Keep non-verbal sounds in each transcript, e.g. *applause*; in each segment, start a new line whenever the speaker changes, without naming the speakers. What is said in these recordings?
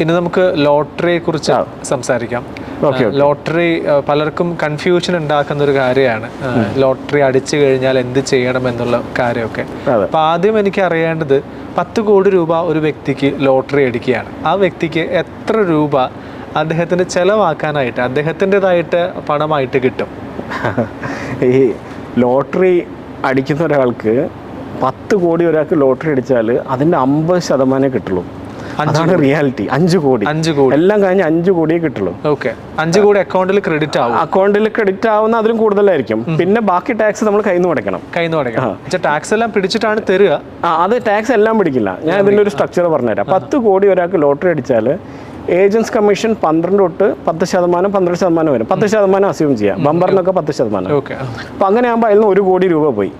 ഇനി നമുക്ക് ലോട്ടറിയെ കുറിച്ച് സംസാരിക്കാം. ലോട്ടറി പലർക്കും കൺഫ്യൂഷൻ ഉണ്ടാക്കുന്ന ഒരു കാര്യമാണ്. ലോട്ടറി അടിച്ചു കഴിഞ്ഞാൽ എന്ത് ചെയ്യണം എന്നുള്ള കാര്യമൊക്കെ. അപ്പൊ ആദ്യം എനിക്ക് അറിയേണ്ടത് പത്ത് കോടി രൂപ ഒരു വ്യക്തിക്ക് ലോട്ടറി അടിക്കുകയാണ്. ആ വ്യക്തിക്ക് എത്ര രൂപ അദ്ദേഹത്തിന് ചെലവാക്കാനായിട്ട് അദ്ദേഹത്തിന്റെതായിട്ട് പണമായിട്ട് കിട്ടും? *laughs*
ഈ ലോട്ടറി അടിക്കുന്ന ഒരാൾക്ക് പത്ത് കോടി ഒരാൾക്ക് ലോട്ടറി അടിച്ചാൽ അതിന്റെ അമ്പത് ശതമാനമേ കിട്ടുള്ളൂ. അതാണ് റിയാലിറ്റി. അഞ്ച് കോടി.
അഞ്ച് കോടി.
എല്ലാം കഴിഞ്ഞ് അഞ്ച് കോടിയേ കിട്ടുള്ളൂ.
ഓക്കെ. അഞ്ച് കോടി അക്കൗണ്ടിൽ ക്രെഡിറ്റ് ആവും.
അക്കൗണ്ടിൽ ക്രെഡിറ്റ് ആവുന്ന അതിലും കൂടുതലായിരിക്കും. പിന്നെ ബാക്കി ടാക്സ് നമ്മൾ കയ്യിൽ നിന്ന് അടയ്ക്കണം
കയ്യിൽ നിന്ന് തുടങ്ങാം ടാക്സ് എല്ലാം പിടിച്ചിട്ടാണ് തരിക.
അത് ടാക്സ് എല്ലാം പിടിക്കില്ല. ഞാൻ ഇതിന്റെ ഒരു സ്ട്രക്ചർ പറഞ്ഞുതരാം. പത്ത് കോടി ഒരാൾക്ക് ലോട്ടറി അടിച്ചാൽ ഏജൻസ് കമ്മീഷൻ പന്ത്രണ്ട് തൊട്ട് പത്ത് ശതമാനം പന്ത്രണ്ട് ശതമാനം വരും. പത്ത് ശതമാനം അസ്യൂം ചെയ്യാം. ബമ്പറിനൊക്കെ പത്ത് ശതമാനം. അപ്പോൾ അങ്ങനെ ആകുമ്പോൾ അതിൽ നിന്ന് ഒരു കോടി രൂപ പോയി.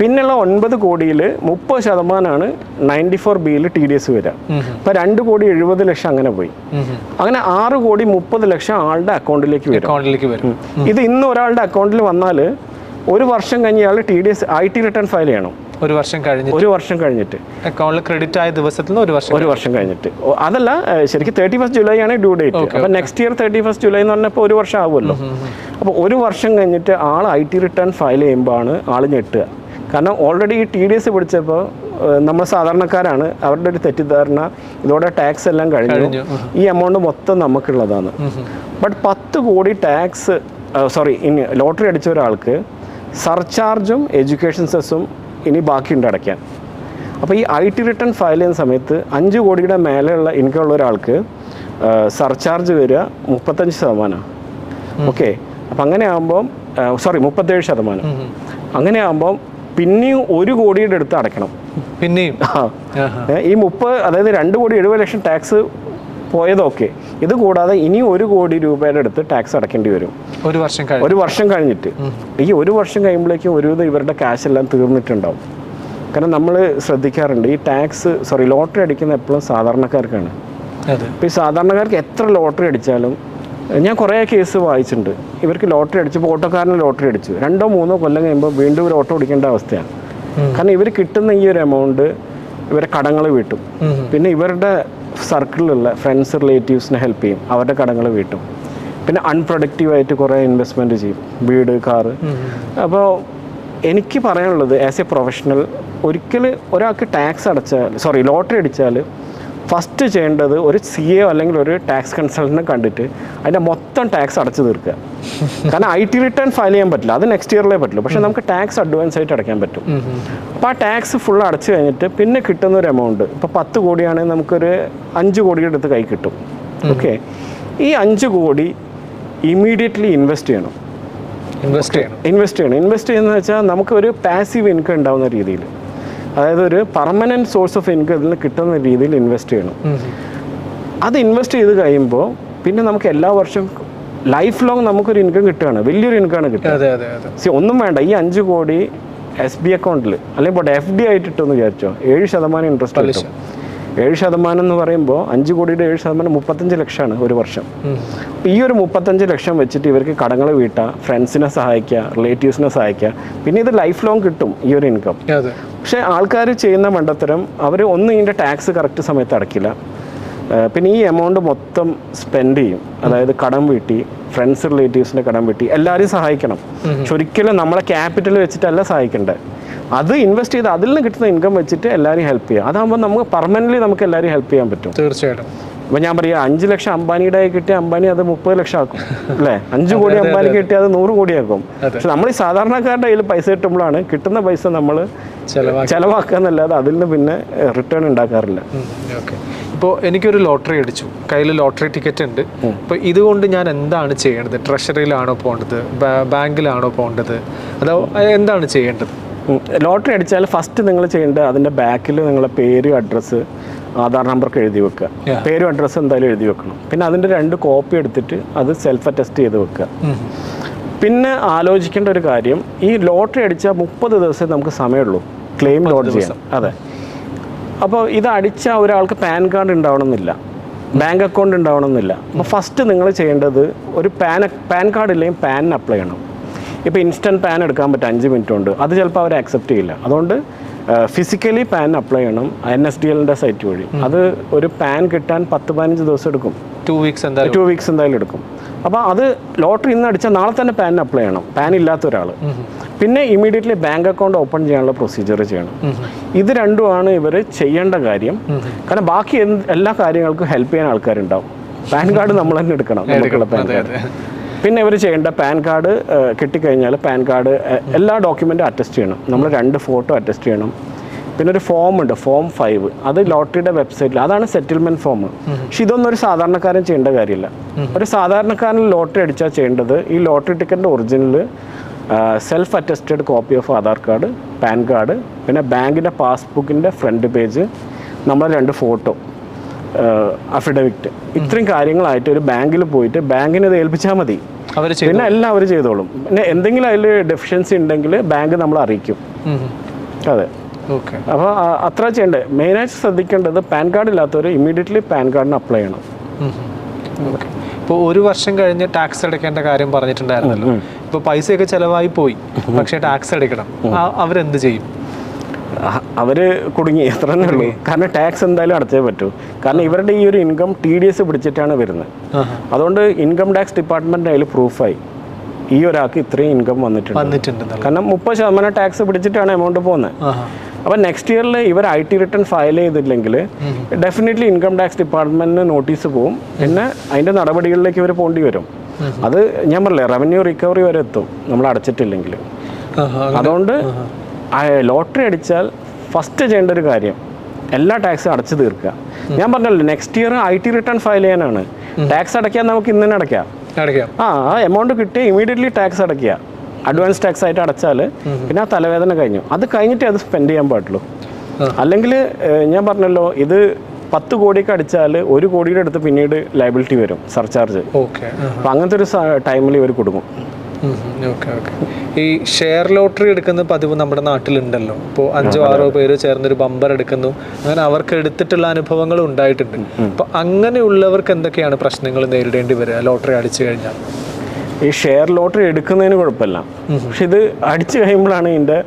പിന്നെയുള്ള ഒൻപത് കോടിയിൽ മുപ്പത് ശതമാനമാണ് നയന്റി ഫോർ ബിയിൽ ടി ഡി എസ് വരിക. അപ്പോൾ രണ്ട് കോടി എഴുപത് ലക്ഷം അങ്ങനെ പോയി. അങ്ങനെ ആറ് കോടി മുപ്പത് ലക്ഷം ആളുടെ അക്കൗണ്ടിലേക്ക് വരും. ഇത് ഇന്ന് ഒരാളുടെ അക്കൗണ്ടിൽ വന്നാൽ ഒരു വർഷം കഴിഞ്ഞ് ഇയാൾ T D S I T return file ചെയ്യണം.
ഒരു വർഷം കഴിഞ്ഞ്
ഒരു വർഷം കഴിഞ്ഞിട്ട്.
അക്കൗണ്ടിൽ ക്രെഡിറ്റ് ആയ ദിവസത്തിൽ നിന്ന് ഒരു വർഷം
ഒരു വർഷം കഴിഞ്ഞിട്ട്. അതല്ല ശരിക്കും തേർട്ടി ഫസ്റ്റ് ജൂലൈ ആണ് ഡ്യൂ ഡേറ്റ് അപ്പോൾ next year thirty first July എന്ന് പറഞ്ഞപ്പോൾ ഒരു വർഷം ആവുമല്ലോ. അപ്പോൾ ഒരു വർഷം കഴിഞ്ഞിട്ട് ആൾ ഐ ടി റിട്ടേൺ ഫയൽ ചെയ്യുമ്പോഴാണ് ആൾ ഞെട്ടുക. കാരണം ഓൾറെഡി ഈ ടി ഡി എസ് പിടിച്ചപ്പോൾ നമ്മൾ സാധാരണക്കാരാണ്. അവരുടെ ഒരു തെറ്റിദ്ധാരണ ഇതോടെ ടാക്സ് എല്ലാം കഴിഞ്ഞു. ഈ എമൗണ്ട് മൊത്തം നമുക്കുള്ളതാണ്. ബട്ട് പത്ത് കോടി ടാക്സ് സോറി ഇനി ലോട്ടറി അടിച്ച ഒരാൾക്ക് സർചാർജും എഡ്യൂക്കേഷൻ സെസ്സും ഇനി ബാക്കിയുണ്ട് അടയ്ക്കാൻ. അപ്പോൾ ഈ ഐ ടി റിട്ടേൺ ഫയൽ ചെയ്യുന്ന സമയത്ത് അഞ്ച് കോടിയുടെ മേലെയുള്ള ഇൻകം ഉള്ള ഒരാൾക്ക് സർചാർജ് വരിക മുപ്പത്തഞ്ച് ശതമാനം. ഓക്കെ അപ്പം അങ്ങനെ ആകുമ്പം സോറി മുപ്പത്തേഴ് ശതമാനം. അങ്ങനെ ആകുമ്പം പിന്നെയും ഒരു കോടിയുടെ അടുത്ത് അടയ്ക്കണം.
പിന്നെയും?
ഈ മുപ്പത് അതായത് രണ്ട് കോടി എഴുപത് ലക്ഷം ടാക്സ് പോയതൊക്കെ ഇത് കൂടാതെ ഇനി ഒരു കോടി രൂപയുടെ അടുത്ത് ടാക്സ് അടക്കേണ്ടി വരും.
ഒരു വർഷം
ഒരു വർഷം കഴിഞ്ഞിട്ട്. ഈ ഒരു വർഷം കഴിയുമ്പോഴേക്കും ഒരുവിധം ഇവരുടെ ക്യാഷ് എല്ലാം തീർന്നിട്ടുണ്ടാവും. കാരണം നമ്മൾ ശ്രദ്ധിക്കാറുണ്ട് ഈ ടാക്സ് സോറി ലോട്ടറി അടിക്കുന്ന എപ്പോഴും സാധാരണക്കാർക്കാണ്.
അതെ.
ഇപ്പോൾ ഈ സാധാരണക്കാർക്ക് എത്ര ലോട്ടറി അടിച്ചാലും ഞാൻ കുറേ കേസ് വായിച്ചിട്ടുണ്ട്. ഇവർക്ക് ലോട്ടറി അടിച്ചപ്പോൾ ഓട്ടോക്കാരന് ലോട്ടറി അടിച്ചു. രണ്ടോ മൂന്നോ കൊല്ലം കഴിയുമ്പോൾ വീണ്ടും ഒരു ഓട്ടോ ഓടിക്കേണ്ട അവസ്ഥയാണ്. കാരണം ഇവർ കിട്ടുന്ന ഈ ഒരു എമൗണ്ട് ഇവരെ കടങ്ങൾ വീട്ടും. പിന്നെ ഇവരുടെ സർക്കിളിലുള്ള ഫ്രണ്ട്സ് റിലേറ്റീവ്സിനെ ഹെൽപ്പ് ചെയ്യും. അവരുടെ കടങ്ങൾ വീട്ടും. പിന്നെ അൺപ്രൊഡക്റ്റീവായിട്ട് കുറേ ഇൻവെസ്റ്റ്മെന്റ് ചെയ്യും. വീട് കാറ് അപ്പോൾ എനിക്ക് പറയാനുള്ളത് ആസ് എ പ്രൊഫഷണൽ ഒരിക്കൽ ഒരാൾക്ക് ടാക്സ് അടച്ചാൽ സോറി ലോട്ടറി അടിച്ചാൽ ഫസ്റ്റ് ചെയ്യേണ്ടത് ഒരു സി എ അല്ലെങ്കിൽ ഒരു ടാക്സ് കൺസൾട്ടനെ കണ്ടിട്ട് അതിന്റെ മൊത്തം ടാക്സ് അടച്ചു തീർക്കുക. കാരണം ഐ ടി റിട്ടേൺ ഫയൽ ചെയ്യാൻ പറ്റില്ല. അത് നെക്സ്റ്റ് ഇയറിലേ പറ്റുള്ളൂ. പക്ഷേ നമുക്ക് ടാക്സ് അഡ്വാൻസ് ആയിട്ട് അടയ്ക്കാൻ പറ്റും. അപ്പോൾ ആ ടാക്സ് ഫുൾ അടച്ചു കഴിഞ്ഞിട്ട് പിന്നെ കിട്ടുന്ന ഒരു എമൗണ്ട് ഇപ്പോൾ പത്ത് കോടിയാണെങ്കിൽ നമുക്കൊരു അഞ്ച് കോടിയുടെ അടുത്ത് കൈ കിട്ടും. ഓക്കെ ഈ അഞ്ച് കോടി ഇമ്മീഡിയറ്റ്ലി ഇൻവെസ്റ്റ് ചെയ്യണം.
ഇൻവെസ്റ്റ് ചെയ്യണം.
ഇൻവെസ്റ്റ് ചെയ്യണം. ഇൻവെസ്റ്റ് ചെയ്യുന്നത് വെച്ചാൽ നമുക്ക് ഒരു പാസീവ് ഇൻകം ഉണ്ടാവുന്ന രീതിയിൽ. അതായത് ഒരു പെർമനന്റ് സോഴ്സ് ഓഫ് ഇൻകം ഇതിൽ കിട്ടുന്ന രീതിയിൽ ഇൻവെസ്റ്റ് ചെയ്യണം. അത് ഇൻവെസ്റ്റ് ചെയ്ത് കഴിയുമ്പോൾ പിന്നെ നമുക്ക് എല്ലാ വർഷവും ലൈഫ് ലോങ് നമുക്കൊരു ഇൻകം കിട്ടുകയാണ്. വലിയൊരു ഇൻകമാണ് കിട്ടുക.
അതെ
സി ഒന്നും വേണ്ട. ഈ അഞ്ച് കോടി എസ് ബി അക്കൗണ്ടിൽ അല്ലെങ്കിൽ ഇപ്പോൾ എഫ് ഡി ആയിട്ട് ഇട്ടെന്ന് വിചാരിച്ചോ ഏഴ് ശതമാനം ഇൻട്രസ്റ്റ് കിട്ടും. ഏഴ് ശതമാനം എന്ന് പറയുമ്പോൾ അഞ്ച് കോടിയുടെ ഏഴ് ശതമാനം മുപ്പത്തഞ്ച് ലക്ഷമാണ് ഒരു വർഷം. അപ്പോൾ ഈ ഒരു മുപ്പത്തഞ്ച് ലക്ഷം വെച്ചിട്ട് ഇവർക്ക് കടങ്ങൾ വീട്ടാം ഫ്രണ്ട്സിനെ സഹായിക്കുക റിലേറ്റീവ്സിനെ സഹായിക്കുക പിന്നെ ഇത് ലൈഫ് ലോങ് കിട്ടും ഈ ഒരു ഇൻകം പക്ഷേ ആൾക്കാർ ചെയ്യുന്ന മണ്ടത്തരം അവർ ഒന്നും ഇതിന്റെ ടാക്സ് കറക്റ്റ് സമയത്ത് അടയ്ക്കില്ല പിന്നെ ഈ എമൗണ്ട് മൊത്തം സ്പെൻഡ് ചെയ്യും. അതായത് കടം വീട്ടി ഫ്രണ്ട്സ് റിലേറ്റീവ്സിന്റെ കടം വീട്ടി എല്ലാവരെയും സഹായിക്കണം. ഒരിക്കലും നമ്മളെ ക്യാപിറ്റൽ വെച്ചിട്ടല്ല സഹായിക്കേണ്ടത് അത് ഇൻവെസ്റ്റ് ചെയ്ത് അതിൽ നിന്ന് കിട്ടുന്ന ഇൻകം വെച്ചിട്ട് എല്ലാവരെയും ഹെൽപ്പ് ചെയ്യുക അതാകുമ്പോൾ നമുക്ക് പെർമനന്റ്ലി നമുക്ക് എല്ലാവരെയും ഹെൽപ്പ് ചെയ്യാൻ പറ്റും.
തീർച്ചയായിട്ടും.
ഇപ്പം ഞാൻ പറയാം അഞ്ച് ലക്ഷം അംബാനിയുടെ കിട്ടിയ അംബാനി അത് മുപ്പത് ലക്ഷം ആക്കും അല്ലേ? അഞ്ച് കോടി അംബാനി കിട്ടിയ അത്. നൂറ് കോടിയാക്കും. പക്ഷെ നമ്മൾ ഈ സാധാരണക്കാരുടെ കയ്യിൽ പൈസ കിട്ടുമ്പോഴാണ് കിട്ടുന്ന പൈസ നമ്മൾ
ചെലവാക്കി.
ചെലവാക്കുക എന്നല്ലാതെ അതിൽ നിന്ന് പിന്നെ റിട്ടേൺ ഉണ്ടാക്കാറില്ല.
ഇപ്പോൾ എനിക്കൊരു ലോട്ടറി അടിച്ചു. കയ്യിൽ ലോട്ടറി ടിക്കറ്റ് ഉണ്ട്. അപ്പോൾ ഇതുകൊണ്ട് ഞാൻ എന്താണ് ചെയ്യേണ്ടത്? ട്രഷറിയിലാണോ പോകേണ്ടത്? ബാങ്കിലാണോ പോകേണ്ടത്? അതോ എന്താണ് ചെയ്യേണ്ടത്?
ലോട്ടറി അടിച്ചാൽ ഫസ്റ്റ് നിങ്ങൾ ചെയ്യേണ്ടത് അതിന്റെ ബാക്കിൽ നിങ്ങളുടെ പേര് അഡ്രസ്സ് ആധാർ നമ്പറൊക്കെ എഴുതി വെക്കുക. പേരും അഡ്രസ്സും എന്തായാലും എഴുതി വെക്കണം. പിന്നെ അതിന്റെ രണ്ട് കോപ്പി എടുത്തിട്ട് അത് സെൽഫ് അറ്റസ്റ്റ് ചെയ്ത് വെക്കുക. പിന്നെ ആലോചിക്കേണ്ട ഒരു കാര്യം ഈ ലോട്ടറി അടിച്ചാൽ മുപ്പത് ദിവസം നമുക്ക് സമയമുള്ളൂ. ക്ലെയിം ലോഡ് ചെയ്യാൻ. അതെ. അപ്പോൾ ഇത് അടിച്ച ഒരാൾക്ക് പാൻ കാർഡ് ഉണ്ടാവണമെന്നില്ല. ബാങ്ക് അക്കൗണ്ട് ഉണ്ടാവണമെന്നില്ല. അപ്പോൾ ഫസ്റ്റ് നിങ്ങൾ ചെയ്യേണ്ടത് ഒരു പാൻ പാൻ കാർഡ് ഇല്ലെങ്കിൽ പാനിന് അപ്ലൈ ചെയ്യണം. ഇപ്പോൾ ഇൻസ്റ്റന്റ് പാൻ എടുക്കാൻ പറ്റും അഞ്ച് മിനിറ്റ് കൊണ്ട്. അത് ചിലപ്പോൾ അവർ അക്സെപ്റ്റ് ചെയ്യില്ല. അതുകൊണ്ട് ഫിസിക്കലി പാൻ അപ്ലൈ ചെയ്യണം എൻ എസ് ഡി എല്ലിന്റെ സൈറ്റ് വഴി. അത് ഒരു പാൻ കിട്ടാൻ പത്ത് പതിനഞ്ച് ദിവസം എടുക്കും.
ടു വീക്സ് എന്തായാലും
ടു വീക്സ് എന്തായാലും എടുക്കും. അപ്പോൾ അത് ലോട്ടറി ഇന്ന് അടിച്ചാൽ നാളെ തന്നെ പാൻ അപ്ലൈ ചെയ്യണം. പാൻ ഇല്ലാത്ത ഒരാൾ പിന്നെ ഇമീഡിയറ്റ്ലി ബാങ്ക് അക്കൗണ്ട് ഓപ്പൺ ചെയ്യാനുള്ള പ്രൊസീജിയർ ചെയ്യണം. ഇത് രണ്ടുമാണ് ഇവർ ചെയ്യേണ്ട കാര്യം. കാരണം ബാക്കി എല്ലാ കാര്യങ്ങൾക്കും ഹെൽപ്പ് ചെയ്യാൻ ആൾക്കാരുണ്ടാവും. പാൻ കാർഡ് നമ്മൾ തന്നെ എടുക്കണം. പാൻ കാർഡ് പിന്നെ ഇവർ ചെയ്യേണ്ട പാൻ കാർഡ് കിട്ടിക്കഴിഞ്ഞാൽ പാൻ കാർഡ് എല്ലാ ഡോക്യുമെന്റും അറ്റസ്റ്റ് ചെയ്യണം. നമ്മൾ രണ്ട് ഫോട്ടോ അറ്റസ്റ്റ് ചെയ്യണം. പിന്നെ ഒരു ഫോം ഉണ്ട് ഫോം ഫൈവ്. അത് ലോട്ടറിയുടെ വെബ്സൈറ്റിൽ അതാണ് സെറ്റിൽമെന്റ് ഫോം. പക്ഷെ ഇതൊന്നും ഒരു സാധാരണക്കാരൻ ചെയ്യേണ്ട കാര്യമില്ല. ഒരു സാധാരണക്കാരൻ ലോട്ടറി അടിച്ചാൽ ചെയ്യേണ്ടത് ഈ lottery ടിക്കറ്റിന്റെ original self attested copy of Aadhaar card PAN card പിന്നെ ബാങ്കിന്റെ പാസ്ബുക്കിന്റെ ഫ്രണ്ട് പേജ് നമ്മളെ രണ്ട് ഫോട്ടോ. അഫിഡവിറ്റ് ഇത്രയും കാര്യങ്ങളായിട്ട് ഒരു ബാങ്കിൽ പോയിട്ട് ബാങ്കിന് ഇത് ഏൽപ്പിച്ചാൽ മതി. പിന്നെ എല്ലാം അവർ ചെയ്തോളും. പിന്നെ എന്തെങ്കിലും അതിൽ ഡെഫിഷ്യൻസി ഉണ്ടെങ്കിൽ ബാങ്ക് നമ്മൾ അറിയിക്കും. അതെ.
ഓക്കെ.
അപ്പോൾ അത്ര ചെയ്യേണ്ടത് മെയിനായിട്ട് ശ്രദ്ധിക്കേണ്ടത് പാൻ കാർഡ് ഇല്ലാത്തവർ ഇമ്മീഡിയറ്റ്ലി പാൻ കാർഡിന് അപ്ലൈ ചെയ്യണം.
ഇപ്പോൾ ഒരു വർഷം കഴിഞ്ഞ് ടാക്സ് അടയ്ക്കേണ്ട കാര്യം പറഞ്ഞിട്ടുണ്ടായിരുന്നല്ലോ. ഇപ്പോൾ പൈസയൊക്കെ ചിലവായി പോയി. പക്ഷേ ടാക്സ് അടയ്ക്കണം. അവരെന്ത് ചെയ്യും?
അവർ കുടുങ്ങി. എത്ര തന്നെ ഉള്ളൂ കാരണം ടാക്സ് എന്തായാലും അടച്ചേ പറ്റൂ. കാരണം ഇവരുടെ ഈ ഒരു ഇൻകം ടി ഡി എസ് പിടിച്ചിട്ടാണ് വരുന്നത്. അതുകൊണ്ട് ഇൻകം ടാക്സ് ഡിപ്പാർട്ട്മെന്റ് അതിൽ പ്രൂഫായി ഈ ഒരാൾക്ക് ഇത്രയും ഇൻകം വന്നിട്ടുണ്ട്. കാരണം മുപ്പത് ശതമാനം ടാക്സ് പിടിച്ചിട്ടാണ് എമൗണ്ട് പോകുന്നത് അപ്പൊ നെക്സ്റ്റ് ഇയറിൽ ഇവർ ഐ ടി റിട്ടേൺ ഫയൽ ചെയ്തില്ലെങ്കിൽ ഡെഫിനറ്റ്ലി ഇൻകം ടാക്സ് ഡിപ്പാർട്ട്മെന്റിന് നോട്ടീസ് പോകും പിന്നെ അതിന്റെ നടപടികളിലേക്ക് ഇവർ പോകേണ്ടി വരും. അത് ഞാൻ പറഞ്ഞില്ലേ റവന്യൂ റിക്കവറി വരെ എത്തും. നമ്മൾ അടച്ചിട്ടില്ലെങ്കിൽ. അതുകൊണ്ട് ലോട്ടറി അടിച്ചാൽ ഫസ്റ്റ് ചെയ്യേണ്ട ഒരു കാര്യം എല്ലാ ടാക്സും അടച്ചു തീർക്കുക. ഞാൻ പറഞ്ഞല്ലോ next year I T return file ചെയ്യാനാണ്. ടാക്സ് അടയ്ക്കാൻ നമുക്ക് ഇന്ന് തന്നെ അടയ്ക്കാം. ആ ആ എമൗണ്ട് കിട്ടി ഇമീഡിയറ്റ്ലി ടാക്സ് അടയ്ക്കുക. അഡ്വാൻസ് ടാക്സ് ആയിട്ട് അടച്ചാൽ പിന്നെ ആ തലവേദന കഴിഞ്ഞു. അത് കഴിഞ്ഞിട്ടേ അത് സ്പെൻഡ് ചെയ്യാൻ പാടുള്ളൂ. അല്ലെങ്കിൽ ഞാൻ പറഞ്ഞല്ലോ ഇത് പത്ത് കോടിയൊക്കെ അടിച്ചാൽ ഒരു കോടിയുടെ അടുത്ത് പിന്നീട് ലയബിലിറ്റി വരും സർചാർജ്
ഓക്കെ
അപ്പം അങ്ങനത്തെ ഒരു ടൈമിൽ ഇവർ കൊടുക്കും.
ഓക്കെ ഓക്കെ ഈ ഷെയർ ലോട്ടറി എടുക്കുന്ന പതിവ് നമ്മുടെ നാട്ടിലുണ്ടല്ലോ. ഇപ്പോൾ അഞ്ചോ ആറോ പേര് ചേർന്നൊരു ബമ്പർ എടുക്കുന്നു. അങ്ങനെ അവർക്ക് എടുത്തിട്ടുള്ള അനുഭവങ്ങൾ ഉണ്ടായിട്ടുണ്ട്. അപ്പോൾ അങ്ങനെയുള്ളവർക്ക് എന്തൊക്കെയാണ് പ്രശ്നങ്ങൾ നേരിടേണ്ടി വരിക? ലോട്ടറി അടിച്ചു കഴിഞ്ഞാൽ.
ഈ ഷെയർ ലോട്ടറി എടുക്കുന്നതിന് കുഴപ്പമില്ല. പക്ഷെ ഇത് അടിച്ചു കഴിയുമ്പോഴാണ് ഇതിന്റെ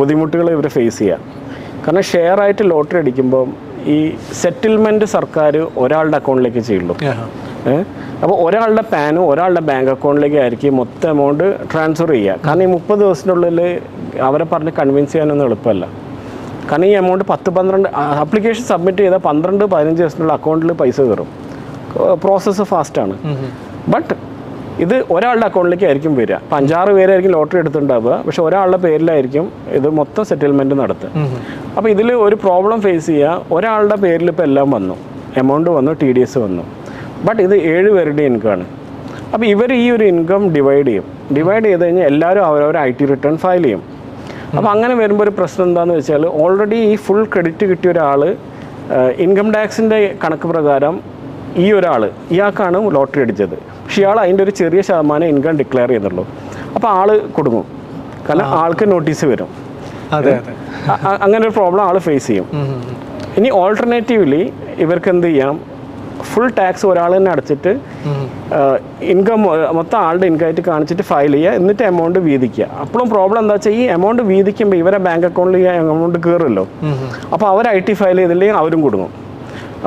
ബുദ്ധിമുട്ടുകൾ ഇവർ ഫേസ് ചെയ്യുക. കാരണം ഷെയർ ആയിട്ട് ലോട്ടറി അടിക്കുമ്പോൾ ഈ സെറ്റിൽമെന്റ് സർക്കാർ ഒരാളുടെ അക്കൗണ്ടിലേക്ക് ചെയ്യുള്ളൂ. അപ്പോൾ ഒരാളുടെ പാനും ഒരാളുടെ ബാങ്ക് അക്കൗണ്ടിലേക്ക് ആയിരിക്കും മൊത്തം എമൗണ്ട് ട്രാൻസ്ഫർ ചെയ്യുക. കാരണം ഈ മുപ്പത് ദിവസത്തിനുള്ളിൽ അവരെ പറഞ്ഞ് കൺവിൻസ് ചെയ്യാനൊന്നും എളുപ്പമല്ല. കാരണം ഈ എമൗണ്ട് പത്ത് പന്ത്രണ്ട് ആപ്ലിക്കേഷൻ സബ്മിറ്റ് ചെയ്താൽ പന്ത്രണ്ട് പതിനഞ്ച് ദിവസത്തിനുള്ള അക്കൗണ്ടിൽ പൈസ കയറും. പ്രോസസ്സ് ഫാസ്റ്റാണ് ബട്ട് ഇത് ഒരാളുടെ അക്കൗണ്ടിലേക്ക് ആയിരിക്കും വരിക. അപ്പം അഞ്ചാറ് പേരായിരിക്കും ലോട്ടറി എടുത്തിട്ടുണ്ടാവുക. പക്ഷെ ഒരാളുടെ പേരിലായിരിക്കും ഇത് മൊത്തം സെറ്റിൽമെന്റ് നടത്തുക. അപ്പോൾ ഇതിൽ ഒരു പ്രോബ്ലം ഫേസ് ചെയ്യുക ഒരാളുടെ പേരിൽ ഇപ്പോൾ എല്ലാം വന്നു. എമൗണ്ട് വന്നു ടി ഡി എസ് വന്നു. ബട്ട് ഇത് ഏഴ് പേരുടെ ഇൻകമാണ് അപ്പോൾ ഇവർ ഈ ഒരു ഇൻകം ഡിവൈഡ് ചെയ്യും. ഡിവൈഡ് ചെയ്ത് കഴിഞ്ഞാൽ എല്ലാവരും അവരവർ ഐ ടി റിട്ടേൺ ഫയൽ ചെയ്യും. അപ്പോൾ അങ്ങനെ വരുമ്പോൾ ഒരു പ്രശ്നം എന്താണെന്ന് വെച്ചാൽ ഓൾറെഡി ഈ ഫുൾ ക്രെഡിറ്റ് കിട്ടിയ ഒരാൾ ഇൻകം ടാക്സിന്റെ കണക്ക് പ്രകാരം ഈ ഒരാൾ ഇയാൾക്കാണ് ലോട്ടറി അടിച്ചത്. പക്ഷേ ഇയാൾ അതിന്റെ ഒരു ചെറിയ ശതമാനം ഇൻകം ഡിക്ലെയർ ചെയ്യുന്നുള്ളൂ അപ്പോൾ ആൾ കൊടുക്കും കാരണം ആൾക്ക് നോട്ടീസ് വരും.
അതെ
അങ്ങനെ ഒരു പ്രോബ്ലം ആൾ ഫേസ് ചെയ്യും. ഇനി ഓൾട്ടർനേറ്റീവ്ലി ഇവർക്ക് എന്ത് ചെയ്യാം? ഫുൾ ടാക്സ് ഒരാൾ തന്നെ അടച്ചിട്ട് ഇൻകം മൊത്തം ആളുടെ ഇൻകം ആയിട്ട് കാണിച്ചിട്ട് ഫയൽ ചെയ്യുക എന്നിട്ട് എമൗണ്ട് വീതിക്കുക. അപ്പോഴും പ്രോബ്ലം എന്താ വെച്ചാൽ ഈ എമൗണ്ട് വീതിക്കുമ്പോൾ ഇവരെ ബാങ്ക് അക്കൗണ്ടിൽ ഈ എമൗണ്ട് കയറുമല്ലോ. അപ്പോൾ അവർ ഐ ടി ഫയൽ ചെയ്തില്ലെങ്കിൽ അവരും കൊടുക്കും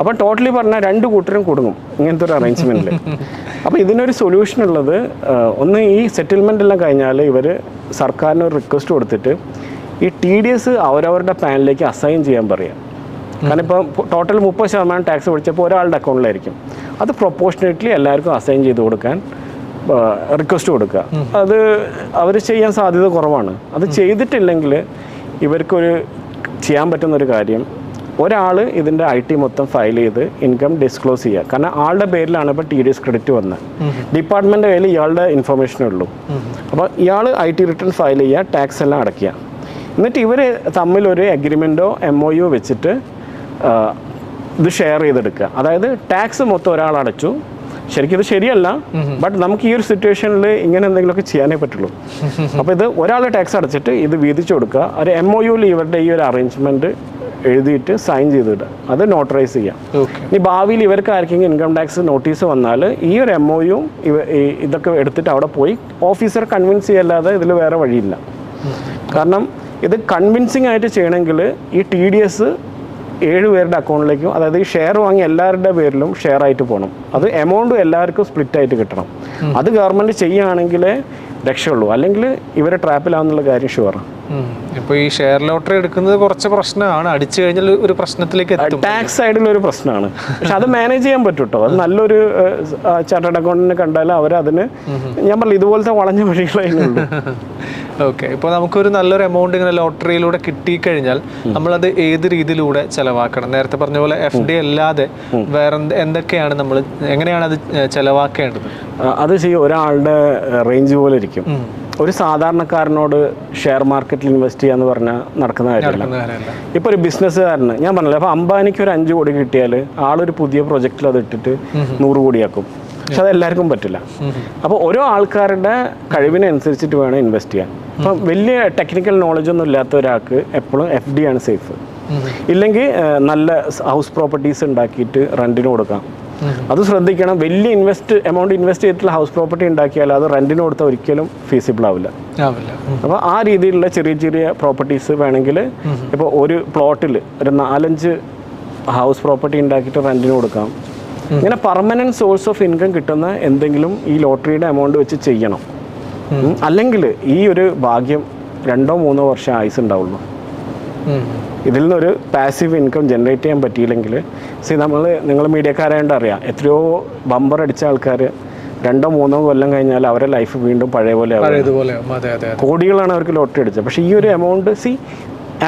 അപ്പോൾ ടോട്ടലി പറഞ്ഞാൽ രണ്ട് കൂട്ടരും കൊടുക്കും ഇങ്ങനത്തെ ഒരു അറേഞ്ച്മെന്റിൽ *laughs* അപ്പോൾ ഇതിനൊരു സൊല്യൂഷൻ ഉള്ളത് ഒന്ന് ഈ സെറ്റിൽമെന്റ് എല്ലാം കഴിഞ്ഞാൽ ഇവർ സർക്കാരിന് ഒരു റിക്വസ്റ്റ് കൊടുത്തിട്ട് ഈ ടി ഡി എസ് അവരവരുടെ പാനിലേക്ക് അസൈൻ ചെയ്യാൻ പറയാം. കാരണം ഇപ്പോൾ ടോട്ടൽ മുപ്പത് ശതമാനം ടാക്സ് പിടിച്ചപ്പോൾ ഒരാളുടെ അക്കൗണ്ടിലായിരിക്കും അത് പ്രൊപ്പോർഷനേറ്റ്ലി എല്ലാവർക്കും അസൈൻ ചെയ്ത് കൊടുക്കാൻ റിക്വസ്റ്റ് കൊടുക്കുക. അത് അവർ ചെയ്യാൻ സാധ്യത കുറവാണ്. അത് ചെയ്തിട്ടില്ലെങ്കിൽ ഇവർക്കൊരു ചെയ്യാൻ പറ്റുന്ന ഒരു കാര്യം ഒരാൾ ഇതിന്റെ ഐ ടി മൊത്തം ഫയൽ ചെയ്ത് ഇൻകം ഡിസ്ക്ലോസ് ചെയ്യുക. കാരണം ആളുടെ പേരിലാണ് ഇപ്പോൾ ടി ഡി എസ് ക്രെഡിറ്റ് വന്നത്. ഡിപ്പാർട്ട്മെന്റ് കയ്യിൽ ഇയാളുടെ ഇൻഫർമേഷനേ ഉള്ളൂ. അപ്പോൾ ഇയാൾ ഐ ടി റിട്ടേൺ ഫയൽ ചെയ്യുക ടാക്സ് എല്ലാം അടയ്ക്കുക. എന്നിട്ട് ഇവർ തമ്മിലൊരു എഗ്രിമെന്റോ എം ഒ യു വെച്ചിട്ട് ഇത് ഷെയർ ചെയ്തെടുക്കുക. അതായത് ടാക്സ് മൊത്തം ഒരാൾ അടച്ചു. ശരിക്കും ഇത് ശരിയല്ല. ബട്ട് നമുക്ക് ഈ ഒരു സിറ്റുവേഷനിൽ ഇങ്ങനെ എന്തെങ്കിലുമൊക്കെ ചെയ്യാനേ പറ്റുള്ളൂ. അപ്പോൾ ഇത് ഒരാൾ ടാക്സ് അടച്ചിട്ട് ഇത് വീതിച്ചു കൊടുക്കുക. ഒരു എം ഒ യുയിൽ ഇവരുടെ ഈ ഒരു അറേഞ്ച്മെന്റ് എഴുതിയിട്ട് സൈൻ ചെയ്തിടുക. അത് നോട്ടറൈസ് ചെയ്യാം. ഇനി ഭാവിയിൽ ഇവർക്ക് ആർക്കെങ്കിലും ഇൻകം ടാക്സ് നോട്ടീസ് വന്നാൽ ഈ ഒരു എം ഒ യും ഇതൊക്കെ എടുത്തിട്ട് അവിടെ പോയി ഓഫീസർ കൺവിൻസ് ചെയ്യല്ലാതെ ഇതിൽ വേറെ വഴിയില്ല. കാരണം ഇത് കൺവിൻസിങ് ആയിട്ട് ചെയ്യണമെങ്കിൽ ഈ ടി ഡി എസ് ഏഴ് പേരുടെ അക്കൗണ്ടിലേക്കും അതായത് ഈ ഷെയർ വാങ്ങി എല്ലാവരുടെ പേരിലും ഷെയർ ആയിട്ട് പോകണം. അത് എമൗണ്ട് എല്ലാവർക്കും സ്പ്ലിറ്റ് ആയിട്ട് കിട്ടണം. അത് ഗവൺമെന്റ് ചെയ്യുകയാണെങ്കിലേ രക്ഷയുള്ളൂ. അല്ലെങ്കിൽ ഇവരെ ട്രാപ്പിലാവുന്നുള്ള കാര്യം ഷുവറാണ്
ഇപ്പോൾ ഈ ഷെയർ ലോട്ടറി എടുക്കുന്നത് കുറച്ച് പ്രശ്നമാണ്. അടിച്ചു കഴിഞ്ഞാൽ ഒരു പ്രശ്നത്തിലേക്ക്
ടാക്സ് സൈഡിൽ ഒരു പ്രശ്നമാണ്. പക്ഷെ അത് മാനേജ് ചെയ്യാൻ പറ്റും കേട്ടോ അത് നല്ലൊരു ചാർട്ടേഡ് അക്കൗണ്ടിനെ കണ്ടാൽ അവർ അതിന് ഞാൻ പറഞ്ഞു ഇതുപോലത്തെ വളഞ്ഞ വഴികളേ അതിനുള്ളൂ *laughs*
ഓക്കെ ഇപ്പോൾ നമുക്കൊരു നല്ലൊരു എമൗണ്ട് ഇങ്ങനെ ലോട്ടറിയിലൂടെ കിട്ടിക്കഴിഞ്ഞാൽ നമ്മളത് ഏത് രീതിയിലൂടെ ചെലവാക്കണം? നേരത്തെ പറഞ്ഞ പോലെ എഫ് ഡി അല്ലാതെ വേറെ എന്തൊക്കെയാണ് നമ്മൾ എങ്ങനെയാണ് അത് ചെലവാക്കേണ്ടത്?
അത് ചെയ്യും ഒരാളുടെ റേഞ്ച് പോലെ ഇരിക്കും. ഒരു സാധാരണക്കാരനോട് ഷെയർ മാർക്കറ്റിൽ ഇൻവെസ്റ്റ് ചെയ്യാന്ന് പറഞ്ഞാൽ നടക്കുന്ന കാര്യമല്ല. ഇപ്പൊ ഒരു ബിസിനസ്സുകാരന് ഞാൻ പറഞ്ഞില്ല അപ്പൊ അംബാനിക്ക് ഒരു അഞ്ച് കോടി കിട്ടിയാൽ ആളൊരു പുതിയ പ്രൊജക്റ്റിൽ അത് ഇട്ടിട്ട് നൂറ് കോടിയാക്കും. പക്ഷെ അത് എല്ലാവർക്കും പറ്റില്ല. അപ്പോൾ ഓരോ ആൾക്കാരുടെ കഴിവിനനുസരിച്ചിട്ട് വേണം ഇൻവെസ്റ്റ് ചെയ്യാൻ. അപ്പം വലിയ ടെക്നിക്കൽ നോളജ് ഒന്നും ഇല്ലാത്ത ഒരാൾക്ക് എപ്പോഴും എഫ് ഡി ആണ് സേഫ് ഇല്ലെങ്കിൽ നല്ല ഹൗസ് പ്രോപ്പർട്ടീസ് ഉണ്ടാക്കിയിട്ട് റെന്റിന് കൊടുക്കാം. അത് ശ്രദ്ധിക്കണം. വലിയ ഇൻവെസ്റ്റ് എമൗണ്ട് ഇൻവെസ്റ്റ് ചെയ്തിട്ടുള്ള ഹൗസ് പ്രോപ്പർട്ടി ഉണ്ടാക്കിയാൽ അത് റെന്റിന് കൊടുത്താൽ ഒരിക്കലും ഫീസിബിൾ ആവില്ല.
ആവില്ല.
അപ്പോൾ ആ രീതിയിലുള്ള ചെറിയ ചെറിയ പ്രോപ്പർട്ടീസ് വേണമെങ്കിൽ ഇപ്പോൾ ഒരു പ്ലോട്ടിൽ ഒരു നാലഞ്ച് ഹൗസ് പ്രോപ്പർട്ടി ഉണ്ടാക്കിയിട്ട് റെന്റിന് കൊടുക്കാം. ഇങ്ങനെ പെർമനന്റ് സോഴ്സ് ഓഫ് ഇൻകം കിട്ടുന്ന എന്തെങ്കിലും ഈ ലോട്ടറിയുടെ എമൗണ്ട് വെച്ച് ചെയ്യണം. അല്ലെങ്കിൽ ഈ ഒരു ഭാഗ്യം രണ്ടോ മൂന്നോ വർഷം ആയുസ് ഉണ്ടാവുള്ളൂ. ഇതിൽ നിന്നൊരു പാസീവ് ഇൻകം ജനറേറ്റ് ചെയ്യാൻ പറ്റിയില്ലെങ്കിൽ സി നമ്മൾ നിങ്ങൾ മീഡിയക്കാരായതുകൊണ്ട് അറിയാം എത്രയോ ബമ്പർ അടിച്ച ആൾക്കാർ രണ്ടോ മൂന്നോ കൊല്ലം കഴിഞ്ഞാൽ അവരെ ലൈഫ് വീണ്ടും പഴയ പോലെ കോടികളാണ് അവർക്ക് ലോട്ടറി അടിച്ചത്. പക്ഷേ ഈ ഒരു എമൗണ്ട് സി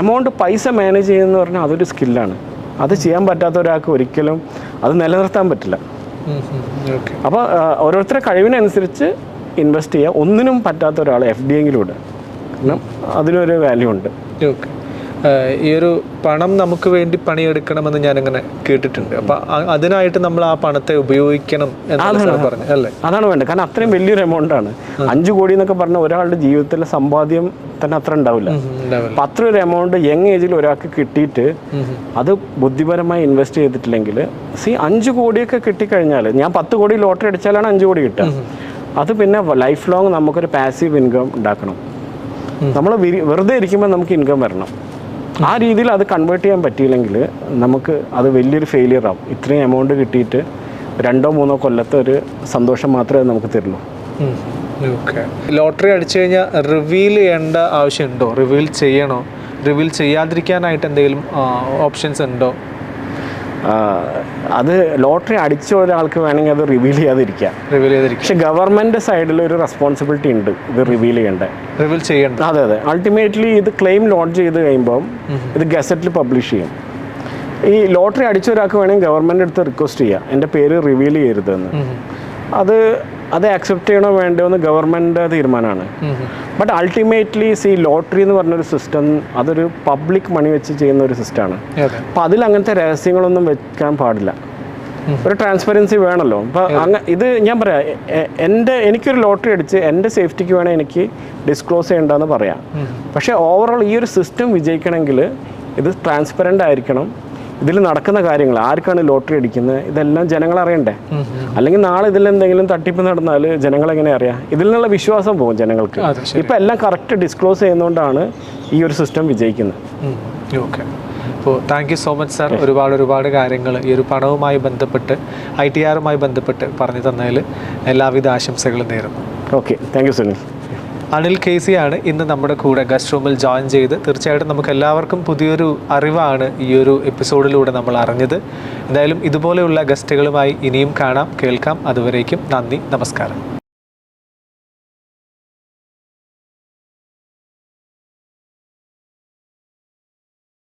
എമൗണ്ട് പൈസ മാനേജ് ചെയ്യുന്നതെന്ന് പറഞ്ഞാൽ അതൊരു സ്കില്ലാണ് അത് ചെയ്യാൻ പറ്റാത്ത ഒരാൾക്ക് ഒരിക്കലും അത് നിലനിർത്താൻ പറ്റില്ല.
അപ്പൊ
അപ്പോൾ ഓരോരുത്തരുടെ കഴിവിനനുസരിച്ച് ഇൻവെസ്റ്റ് ചെയ്യുക ഒന്നിനും പറ്റാത്ത ഒരാൾ എഫ് ഡി എങ്കിലും ഇടുക കാരണം അതിനൊരു വാല്യൂ ഉണ്ട്.
ഓക്കെ. ഈ ഒരു പണം നമുക്ക് വേണ്ടി പണിയെടുക്കണമെന്ന് ഞാനിങ്ങനെ കേട്ടിട്ടുണ്ട്. അപ്പൊ അതിനായിട്ട് നമ്മൾ ആ പണത്തെ ഉപയോഗിക്കണം എന്നാണ് പറഞ്ഞത് അല്ലേ?
അതാണ് വേണ്ടത്. കാരണം അത്രയും വലിയൊരു എമൗണ്ട് ആണ്. അഞ്ചു കോടി എന്നൊക്കെ പറഞ്ഞാൽ ഒരാളുടെ ജീവിതത്തിലെ സമ്പാദ്യം തന്നെ അത്ര ഉണ്ടാവില്ല. അപ്പൊ അത്ര ഒരു എമൗണ്ട് യങ് ഏജിൽ ഒരാൾക്ക് കിട്ടിയിട്ട് അത് ബുദ്ധിപരമായി ഇൻവെസ്റ്റ് ചെയ്തിട്ടില്ലെങ്കിൽ സി അഞ്ചു കോടിയൊക്കെ കിട്ടിക്കഴിഞ്ഞാൽ ഞാൻ പത്ത് കോടി ലോട്ടറി അടിച്ചാലാണ് അഞ്ചു കോടി കിട്ടുക. അത് പിന്നെ ലൈഫ് ലോങ് നമുക്കൊരു പാസീവ് ഇൻകം ഉണ്ടാക്കണം. നമ്മൾ വെറുതെ ഇരിക്കുമ്പോൾ നമുക്ക് ഇൻകം വരണം. ആ രീതിയിൽ അത് കൺവേർട്ട് ചെയ്യാൻ പറ്റിയില്ലെങ്കിൽ നമുക്ക് അത് വലിയൊരു ഫെയിലിയർ ആവും. ഇത്രയും എമൗണ്ട് കിട്ടിയിട്ട് രണ്ടോ മൂന്നോ കൊല്ലത്തെ ഒരു സന്തോഷം മാത്രമേ നമുക്ക് തരുള്ളൂ.
ലോട്ടറി അടിച്ചു കഴിഞ്ഞാൽ റിവീൽ ചെയ്യേണ്ട ആവശ്യമുണ്ടോ റിവീൽ ചെയ്യണോ? റിവീൽ ചെയ്യാതിരിക്കാനായിട്ട് എന്തെങ്കിലും ഓപ്ഷൻസ് ഉണ്ടോ?
അത് ലോട്ടറി അടിച്ച ഒരാൾക്ക് വേണമെങ്കിൽ അത് റിവീൽ ചെയ്യാതിരിക്കാം.
റിവീൽ
പക്ഷെ ഗവൺമെന്റ് സൈഡിൽ ഒരു റെസ്പോൺസിബിലിറ്റി ഉണ്ട് ഇത് റിവീൽ ചെയ്യേണ്ട.
റിവീൽ ചെയ്യണ്ട.
അതെ അതെ. അൾട്ടിമേറ്റ്ലി ഇത് ക്ലെയിം ലോഞ്ച് ചെയ്ത് കഴിയുമ്പം ഇത് ഗസറ്റിൽ പബ്ലിഷ് ചെയ്യും. ഈ ലോട്ടറി അടിച്ച ഒരാൾക്ക് വേണമെങ്കിൽ ഗവൺമെന്റ് അടുത്ത് റിക്വസ്റ്റ് ചെയ്യാം. എന്റെ പേര് റിവീൽ ചെയ്യരുതെന്ന്. അത് അത് അക്സെപ്റ്റ് ചെയ്യണോ വേണ്ടോ എന്ന് ഗവൺമെന്റ് തീരുമാനമാണ്. ബട്ട് അൾട്ടിമേറ്റ്ലി സി ലോട്ടറി എന്ന് പറഞ്ഞൊരു സിസ്റ്റം അതൊരു പബ്ലിക് മണി വെച്ച് ചെയ്യുന്ന ഒരു സിസ്റ്റമാണ് അപ്പം അതിൽ അങ്ങനത്തെ രഹസ്യങ്ങളൊന്നും വെക്കാൻ പാടില്ല. ഒരു ട്രാൻസ്പെറൻസി വേണമല്ലോ അപ്പം അങ്ങ ഇത് ഞാൻ പറയാം എന്റെ എനിക്കൊരു ലോട്ടറി അടിച്ച് എന്റെ സേഫ്റ്റിക്ക് വേണേൽ എനിക്ക് ഡിസ്ക്ലോസ് ചെയ്യേണ്ടതെന്ന് പറയാം. പക്ഷേ ഓവറോൾ ഈ ഒരു സിസ്റ്റം വിജയിക്കണമെങ്കിൽ ഇത് ട്രാൻസ്പെറന്റ് ആയിരിക്കണം. ഇതിൽ നടക്കുന്ന കാര്യങ്ങൾ ആർക്കാണ് ലോട്ടറി അടിക്കുന്നത് ഇതെല്ലാം ജനങ്ങൾ അറിയണ്ടേ? അല്ലെങ്കിൽ നാളെ ഇതിൽ എന്തെങ്കിലും തട്ടിപ്പ് നടന്നാൽ ജനങ്ങൾ എങ്ങനെ അറിയാം? ഇതിൽ നിന്നുള്ള വിശ്വാസം പോകും ജനങ്ങൾക്ക്. ഇപ്പം എല്ലാം കറക്റ്റ് ഡിസ്ക്ലോസ് ചെയ്യുന്നതുകൊണ്ടാണ് ഈ ഒരു സിസ്റ്റം വിജയിക്കുന്നത്.
ഓക്കെ. അപ്പോൾ thank you so much sir ഒരുപാട് ഒരുപാട് കാര്യങ്ങൾ ഈ ഒരു പണവുമായി ബന്ധപ്പെട്ട് ഐ ടി ആറുമായി ബന്ധപ്പെട്ട് പറഞ്ഞു തന്നതിൽ എല്ലാവിധ ആശംസകളും നേരുന്നു.
Okay thank you Sunil
Anil K ആണ് ഇന്ന് നമ്മുടെ കൂടെ ഗസ്റ്റ് റൂമിൽ ജോയിൻ ചെയ്ത്. തീർച്ചയായിട്ടും നമുക്ക് എല്ലാവർക്കും പുതിയൊരു അറിവാണ് ഈ ഒരു എപ്പിസോഡിലൂടെ നമ്മൾ അറിഞ്ഞത്. എന്തായാലും ഇതുപോലെയുള്ള ഗസ്റ്റുകളുമായി ഇനിയും കാണാം കേൾക്കാം. അതുവരേക്കും നന്ദി നമസ്കാരം.